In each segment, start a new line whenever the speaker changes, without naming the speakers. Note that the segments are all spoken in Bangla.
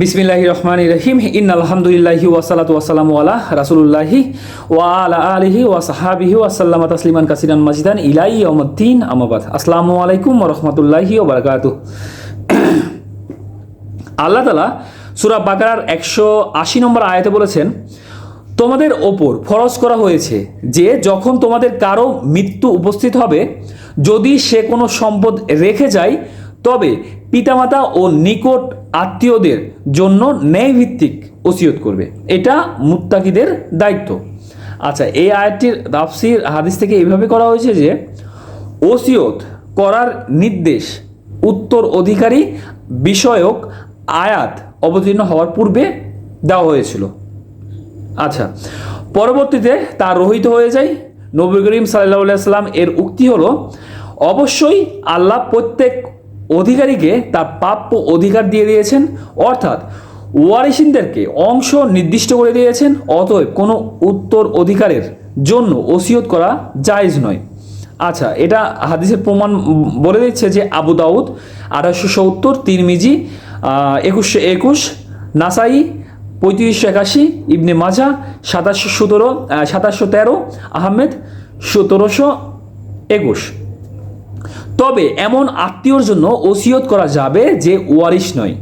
বিসমিল্লাহি রহমান রহিম। ইন আলহামদুলিল্লাহি ওয়াসালাত ওয়াসালাম আলা রাসুলুল্লাহি ওয়া আলা আলিহি ওয়া সাহাবিহি ওয়াসাল্লাম তাসলিমান কাসিরান মাজিদান ইলাই অমদ্দিন আমাবাদ আসসালামু আলাইকুম রহমতুল্লাহি ও বারাকাতু আল্লাহ তালা সুরা বাকারার একশো আশি নম্বর আয়াতে বলেছেন, তোমাদের ওপর ফরজ করা হয়েছে যে যখন তোমাদের কারও মৃত্যু উপস্থিত হবে, যদি সে কোনো সম্পদ রেখে যায়, তবে পিতামাতা ও নিকট আত্মীয়দের জন্য ন্যায়ভিত্তিক ওসিয়ত করবে। এটা মুত্তাকিদের দায়িত্ব। আচ্ছা এই আয়াতটির তাফসির হাদিস থেকে এইভাবে করা হয়েছে যে, ওসিয়ত করার নির্দেশ, উত্তর অধিকারী বিষয়ক আয়াত অবতীর্ণ হওয়ার পূর্বে দেওয়া হয়েছিল। আচ্ছা পরবর্তীতে তা রহিত হয়ে যায়। নবী করিম সাল্লাহ সাল্লাম এর উক্তি হলো, অবশ্যই আল্লাহ প্রত্যেক অধিকারীকে তার প্রাপ্য অধিকার দিয়ে দিয়েছেন, অর্থাৎ ওয়ারিসিনদেরকে অংশ নির্দিষ্ট করে দিয়েছেন, অতএব কোনো উত্তর অধিকারের জন্য ওসিয়ত করা জায়েজ নয়। আচ্ছা এটা হাদিসের প্রমাণ বলে দিচ্ছে যে আবু দাউদ আঠারোশো সত্তর, তিরমিজি একুশশো একুশ, নাসাই পঁয়ত্রিশশো একাশি, ইবনে মাজা সাতাশশো সতেরো সাতাশশো তেরো, আহমেদ সতেরোশো একুশ। তবে এমন আত্মীয়র জন্য ওসিয়ত করা যাবে যে ওয়ারিশ নয়।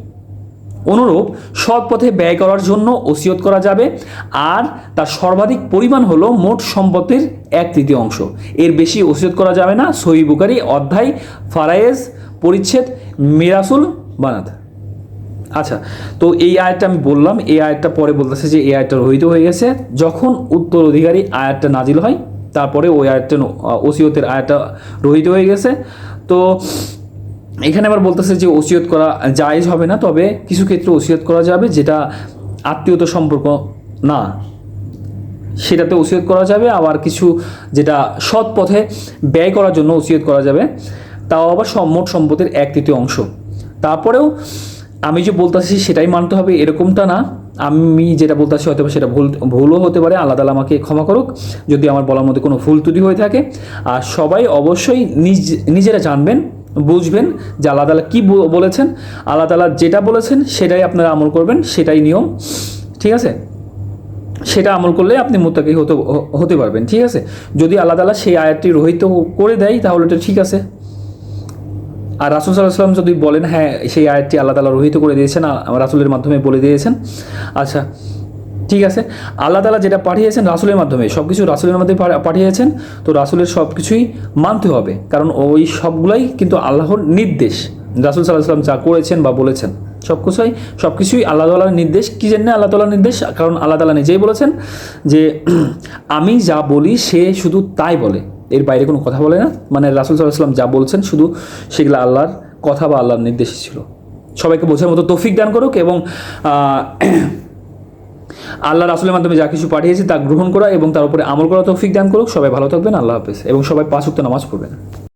অনুরূপ, সৎ পথে ব্যয় করার জন্য ওসিয়ত করা যাবে, আর তার সর্বাধিক পরিমাণ হলো মোট সম্পত্তির এক তৃতীয় অংশ। এর বেশি ওসিয়ত করা যাবে না, সহি বুকারি অধ্যায়, ফারায়েজ, পরিচ্ছেদ, মিরাসুল বানাত আচ্ছা তো এই আয়াতটা আমি বললাম, এই আয়াতটা পরে বলতেছে যে এই আয়াতটা রহিত হয়ে গেছে। যখন উত্তর অধিকারী আয়াতটা নাজিল হয়, তারপরে ওই আয়াতটা ওসিয়তের আয়াতটা রহিত হয়ে গেছে। তো এখানে আবার বলতেছে যে ওসিয়ত করা জায়েজ হবে না, তবে কিছু ক্ষেত্রে ওসিয়ত করা যাবে যেটা আত্মীয়তা সম্পর্ক না। সেটাতে ওসিয়ত করা যাবে, আবার কিছু যেটা সৎ পথে ব্যয় করার জন্য ওসিয়ত করা যাবে, তাও আবার মোট সম্পদের এক তৃতীয় অংশ তারপরেও আমি যে বলতেছি সেটাই মানতে হবে, এরকমটা না। আমি যেটা বলতেছি হয়তো সেটা ভুল, ভুলও হতে পারে, আল্লাহ তালা আমাকে ক্ষমা করুক, যদি আমার বলার মধ্যে কোনো ভুল ত্রুটি হয়ে থাকে। আর সবাই অবশ্যই নিজ, নিজেরা জানবেন, বুঝবেন যে আল্লাহ তালা কী বলেছেন। আল্লাহ তালা যেটা বলেছেন সেটাই আপনারা আমল করবেন, সেটাই নিয়ম। ঠিক আছে? সেটা আমল করলে আপনি মোত্তাকি হতে হতে পারবেন, ঠিক আছে? যদি আল্লাহ তালা সেই আয়াতটি রহিত করে দেয়, তাহলে এটা ঠিক আছে। আর রাসুল সাল্লাহ সাল্লাম যদি বলেন হ্যাঁ সেই আয়াতটি আল্লাহ তালা রহিত করে দিয়েছেন রাসুলের মাধ্যমে বলে দিয়েছেন। আচ্ছা ঠিক আছে। আল্লাহ তালা যেটা পাঠিয়েছেন রাসুলের মাধ্যমে সব কিছু রাসুলের মাধ্যমে পাঠিয়েছেন, তো রাসুলের সব কিছুই মানতে হবে। কারণ ওই সবগুলাই কিন্তু আল্লাহর নির্দেশ। রাসুল সাল্লাহ সাল্লাম যা করেছেন বা বলেছেন সব কিছুই সব কিছুই আল্লাহ তালার নির্দেশ। কী জন্য আল্লাহ তালার নির্দেশ? কারণ আল্লাহ তালা নিজেই বলেছেন যে, আমি যা বলি সে শুধু তাই বলে। এর বাইরে কোনো কথা বলে না। মানে রাসুল সাল্লাহ যা বলছেন শুধু সেগুলো আল্লাহর কথা বা আল্লাহর নির্দেশ ছিল। সবাইকে বোঝার মতো তৌফিক দান করুক এবং আল্লাহ রাসুলের মাধ্যমে যা কিছু পাঠিয়েছে তা গ্রহণ করা এবং তার উপরে আমল করা তৌফিক দান করুক। সবাই ভালো থাকবেন, আল্লাহ হাফেজ। এবং সবাই পাঁচ উক্ত নামাজ পড়বেন।